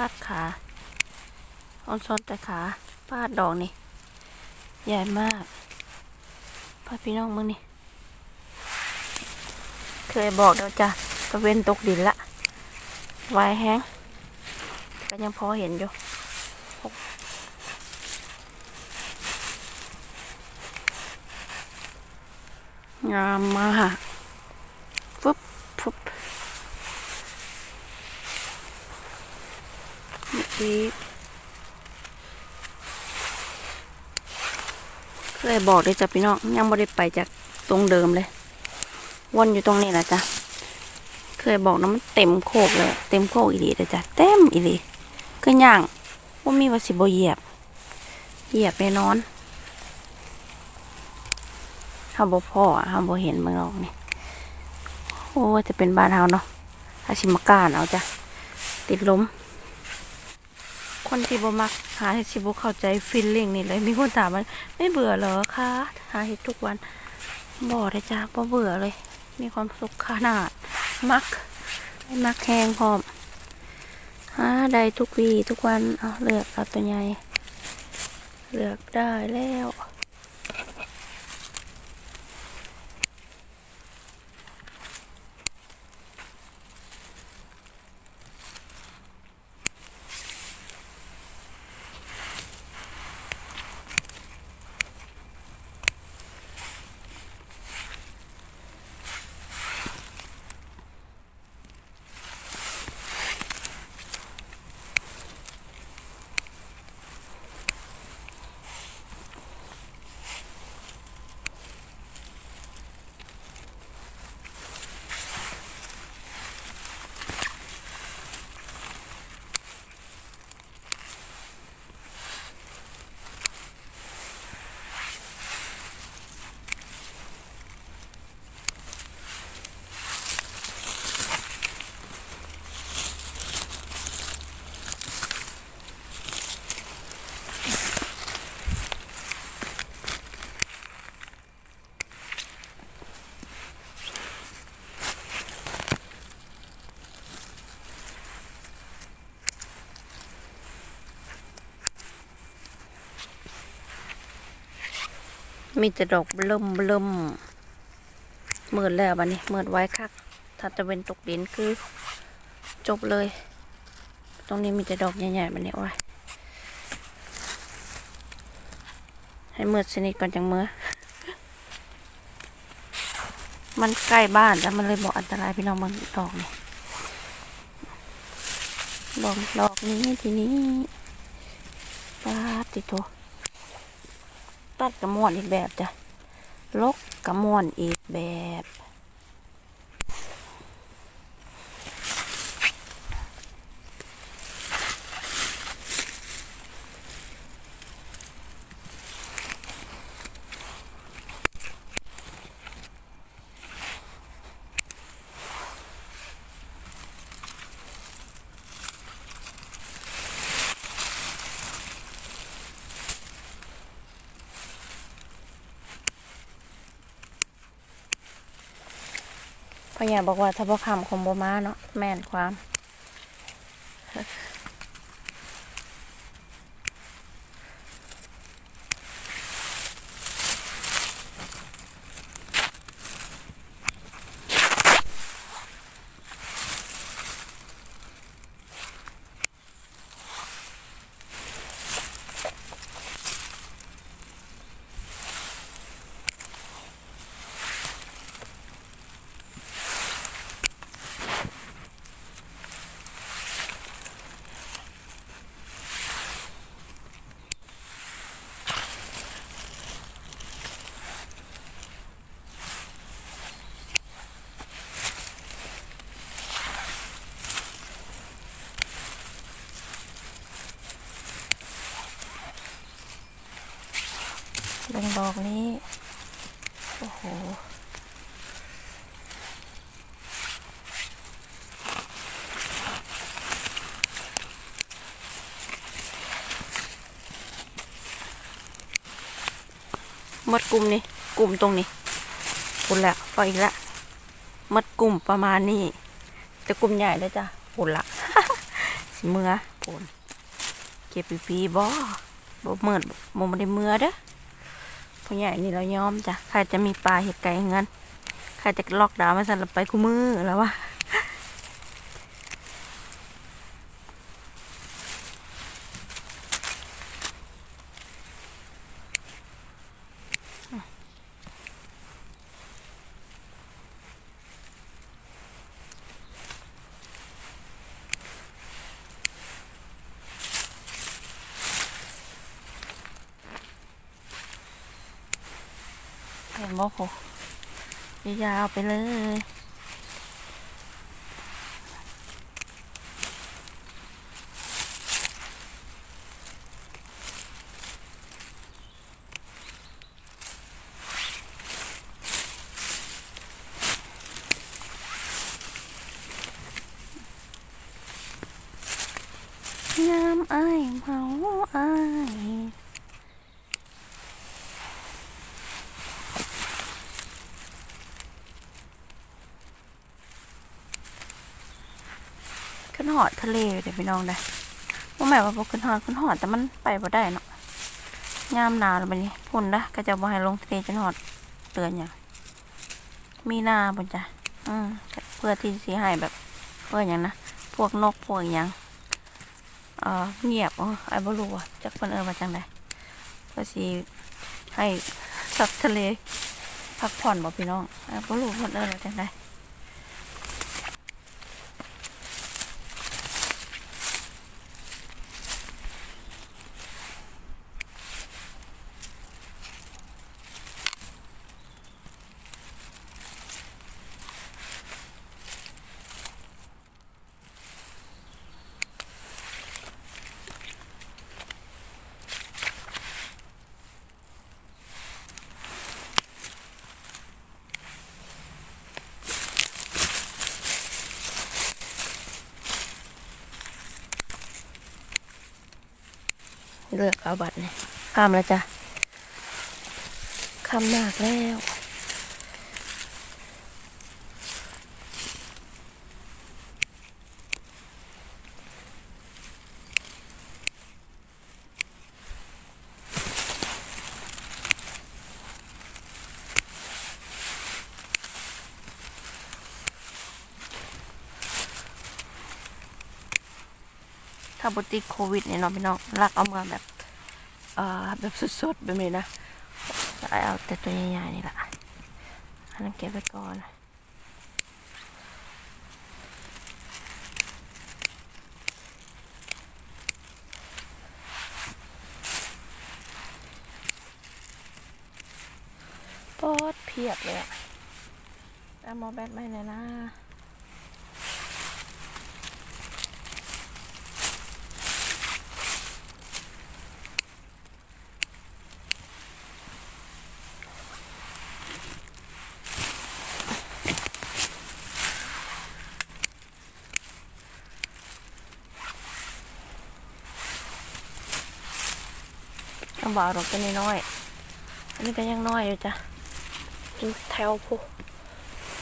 าดขาออนซ้อนแต่ขาปาดดอกนี่ ใหญ่มากพาพี่น้องมึงนี่ เคยบอกแล้วจ้ะตะเวนตกดินละไวายแห้งก็ยังพอเห็นอยู่งามมากปุ๊บปุ๊บ เมื่อกี้เคยบอกเลยจ้ะพี่น้องยังไม่ได้ไปจากตรงเดิมเลยวนอยู่ตรงนี้แหละจ้ะเคยบอกนะมันเต็มโคกเลย เต็มโคกอีหลีเลยจ้ะเต็มอีหลีก็ย่างว่ามีวาสิบเหยียบ เหยียบไปนอนเฮาบ่พ่ออะเฮาบ่เห็นเมืองนอกนี่โอ้จะเป็นบ้านเฮาเนาะอาชิมากานเอาจ้ะติดล้ม คนที่บ่มักหาเฮ็ดสิบ่เข้าใจฟิลลิ่งนี่เลย มีคนถามว่าไม่เบื่อเหรอคะ หาเฮ็ดทุกวันบ่ได้จ้าบ่เบื่อเลย มีความสุขขนาด มักไม่มักแหงพร้อมหาได้ทุกวีทุกวัน เอาเลือกเอาตัวใหญ่ เลือกได้แล้ว มีแต่ดอกเริ่มเริ่มเมิดแล้วบันนี้เมิดไว้คักถ้าจะเป็นตกดินคือ จบเลย ตรงนี้มีแต่ดอกใหญ่ๆบันนี้โอ้ยให้เมิดสนิทก่อนจังเมื่อมันใกล้บ้านแล้วมันเลยบอกอันตรายพี่น้องมันดอกนี่ดอกดอกนี้ทีนี้ปาติโต ตัดกระมวลอีกแบบจ้ะลกกระมวลอีกแบบ พ่อใหญ่บอกว่าถ้าพ่อคำคงบ่มาเนาะแม่นความ ลงดอกนี้ โอ้โหหมดกลุ่มนี่กลุ่มตรงนี้ปุ่นแล้วพออีกละหมดกลุ่มประมาณนี้แต่กลุ่มใหญ่เลยจ้ะปุ่นละสิเมือปนเก็บปีปีบ่บ่เมิดบ่บ่ได้เมื่อเด้อ ผู้ใหญ่นี่เรายอมจ้ะใครจะมีปลาเห็ดไก่เงินใครจะล็อกดาวน์มาสั่นเราไปคู่มือแล้ววะ บ่โหยาวไปเลย น้ำอ้ายเมาอ้าย ขึ้น หอดทะเลเดี๋ยวพี่น้องได้ว่าแม่ว่าบ่ขึ้นหอดขึ้นหอดแต่มันไปบ่ได้เนาะยามหนาวแล้วบัดนี้พุ่นนะก็จะบ่ให้ลงทะเลจนหอดเตือนอย่างมีนาบ่จ้ะอืมเพื่อที่สิให้แบบเพื่ออย่างนะพวกนกพวกอหยังเอ่อเงียบอ๋อไอ้บ่รู้ว่าจักเพิ่นเอิ้นว่าจังไดเพื่อสิให้สัตว์ทะเลพักผ่อนบ่พี่น้องไอ้บ่รู้เพิ่นเอิ้นว่าจังได เลือกเอาบัตรเนี่ยข้ามแล้วจ้ะข้ามมากแล้ว ถ้าบติดโควิดเนี่ยเนาะพี่น้องรักเอามาแบบเอ่อแบบสดๆแบบนี้นะเอาแต่ตัวใหญ่ๆนี่แหละอันนั้นเก็บไว้ก่อนปอดเพียบเลยอะเอามาแบตไม่เลยนะำบากหรอกตัวนี้น้อย อันนี้ก็ยังน้อยอยู่จ้ะดูแถวผู้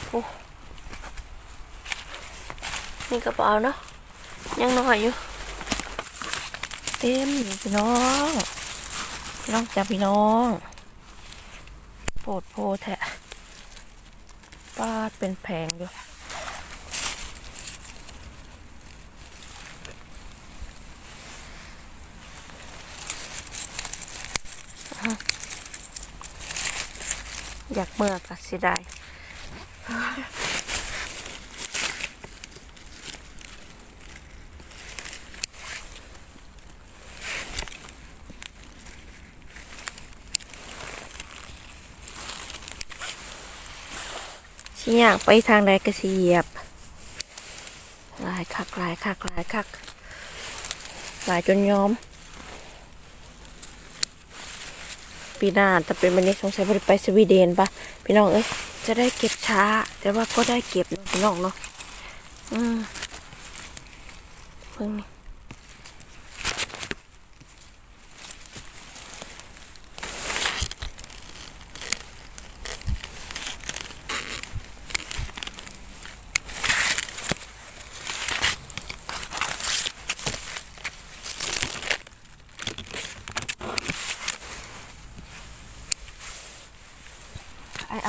ผู้นี่กระเป๋าเนาะยังน้อยอยู่ เต็มอยู่พี่น้องพี่น้องจ้ะพี่น้องโปรดโพแทะปาดเป็นแผงอยู่ อยากเมื่อก็สิได้สิอยากไปทางใดก็สิเหยียบลายคักลายคักลายคักลายจนยอม ปีหน้าจะเป็นวันนี้สงสัยไปสวีเดนปะพี่น้องเอ้ยจะได้เก็บช้า แต่ว่าก็ได้เก็บพี่น้องเนาะอืมเพิ่งนี่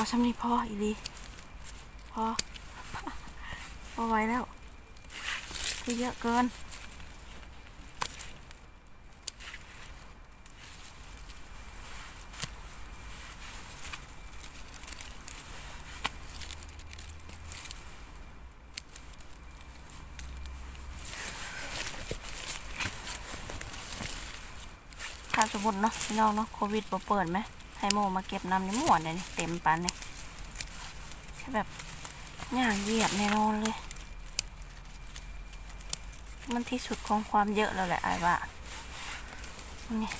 เอาชำนี้พออีลีพอพอไว้แล้วคือเยอะเกินถ้าสมมติเนาะพี่น้องเนาะโควิดบ่เปิดไหม ให้โมมาเก็บน้ำในหมวนเลยนี่เต็มปันเลยแค่แบบย่างเหยียบแน่นอนเลย มันที่สุดของความเยอะแล้วแหละไอ้ว่านี่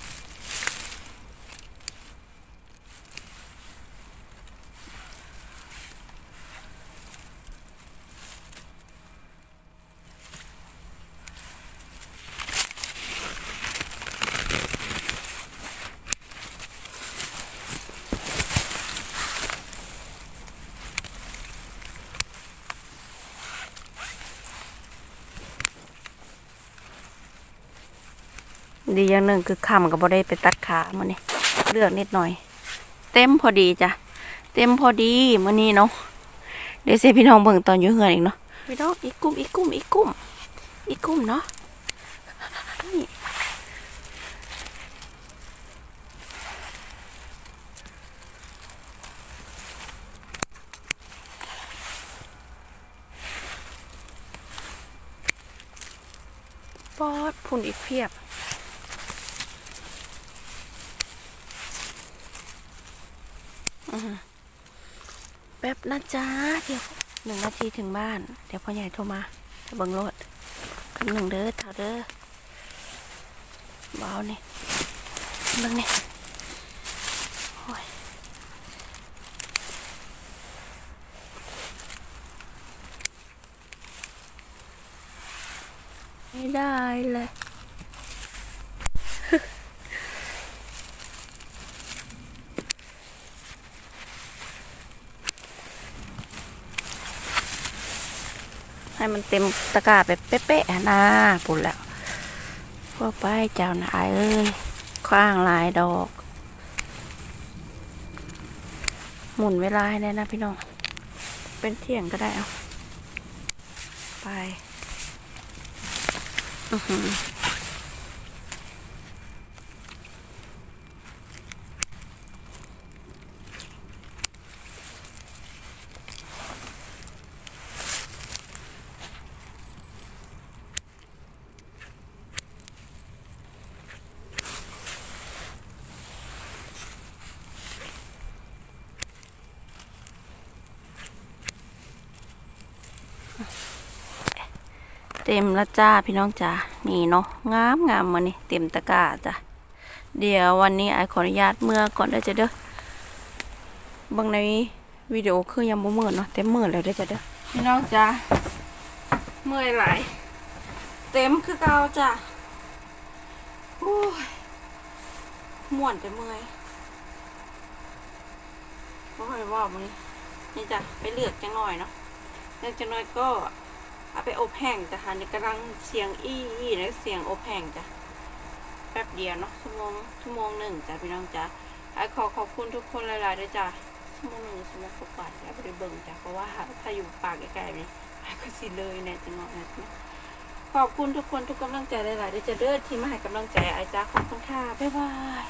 ดีอย่างหนึ่งคือคำก็บ่ได้ไปตัดขามันนี่เลือกนิดหน่อย เต็มพอดีจ้ะเต็มพอดีมื้อนี้เนาะเดี๋ยวเสียพี่น้องเบิ่งตอนอยู่เฮือนอีกเนาะพี่น้องอีกกุ้มอีกกุ้มอีกกุ้มอีกกุ้มเนาะปอดพุ่นอีกเพียบ แป๊บนะจ๊ะเดี๋ยวหนึ่งนาทีถึงบ้าน เดี๋ยวพ่อใหญ่โทรมาจะเบิ่งรถคำหนึ่งเด้อเท่าเด้อเบานี่เบิ่งเนี่โอ้ยไม่ได้เลย ให้มันเต็มตะกร้าไปเป๊ะๆนะปุ่นแล้วพวกไปเจ้านายเอ้ยคว้างลายดอก หมุนเวลาให้ได้นะพี่น้อง เป็นเที่ยงก็ได้เอาไป อื้อหือ ต็มล้วจ้าพี่น้องจ้านี่เนาะงามงามมานี่เต็มตะกร้าจ้ะเดี๋ยววันนี้ไอขออนุญาตเมื่อก่อนเด้จะเด้อบางในวิดีโอคือยังบ่มื่นเนาะเต็มมื่นแล้วเด้จะเด้อพี่น้องจ้าเมื่อยหลายเต็มคือเก่าจ้ะโอ้ยม่วนแต่เมื่อยบ่ค่อยว่ามื้อนี้นี่จ้ะไปเลือกจังหน่อยเนาะเลือกจังหน่อยก็ เอาไปอบแห้งจ้ะค่ะนี่กำลังเสียงอี้อี้แล้วเสียงอบแห้งจ้ะแป๊บเดียวเนาะชั่วโมงชั่วโมงหนึ่งจ้ะพี่น้องจ้ะไอขอขอบคุณทุกคนหลายๆด้วยจ้ะชั่วโมงหนึ่งชั่วโมงกว่าๆแล้วไปเบิ่งจ้ะเพราะว่าถ้าอยู่ปากใกลๆนี่ไอก็สิเลยเนี่ยจังหวะนั้นนะขอบคุณทุกคนทุกกำลังใจหลายๆด้วยจ้ะเด้อที่มาให้กำลังใจไอจ้าขอบคุณค่ะบ๊ายบาย